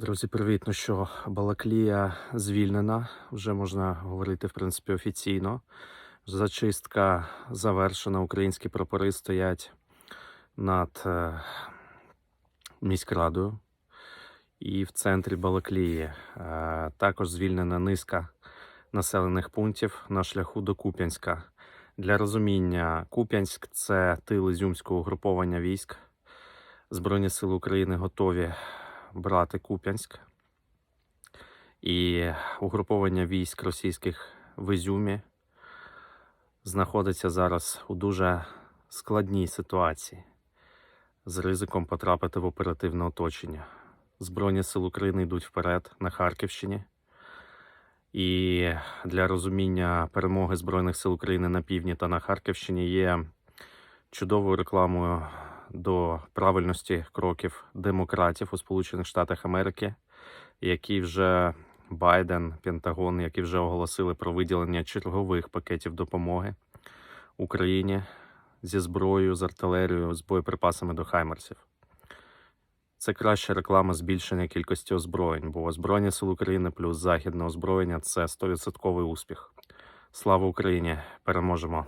Друзі, привіт! Ну що, Балаклія звільнена. Вже можна говорити, в принципі, офіційно. Зачистка завершена. Українські прапори стоять над е, міськрадою і в центрі Балаклії. Е, також звільнена низка населених пунктів на шляху до Куп'янська. Для розуміння, Куп'янськ це тил Ізюмського угруповання військ. Збройні сили України готові брати Куп'янськ. І угруповання військ російських в Ізюмі знаходиться зараз у дуже складній ситуації з ризиком потрапити в оперативне оточення. Збройні сили України йдуть вперед на Харківщині. І для розуміння перемоги Збройних сил України на півдні та на Харківщині є чудовою рекламою до правильності кроків демократів у Сполучених Штатах Америки, які вже Байден, Пентагон, які вже оголосили про виділення чергових пакетів допомоги Україні зі зброєю, з артилерією, з боєприпасами до Хаймерсів. Це краща реклама збільшення кількості озброєнь, бо озброєння сил України плюс західне озброєння це 100% успіх. Слава Україні! Переможемо!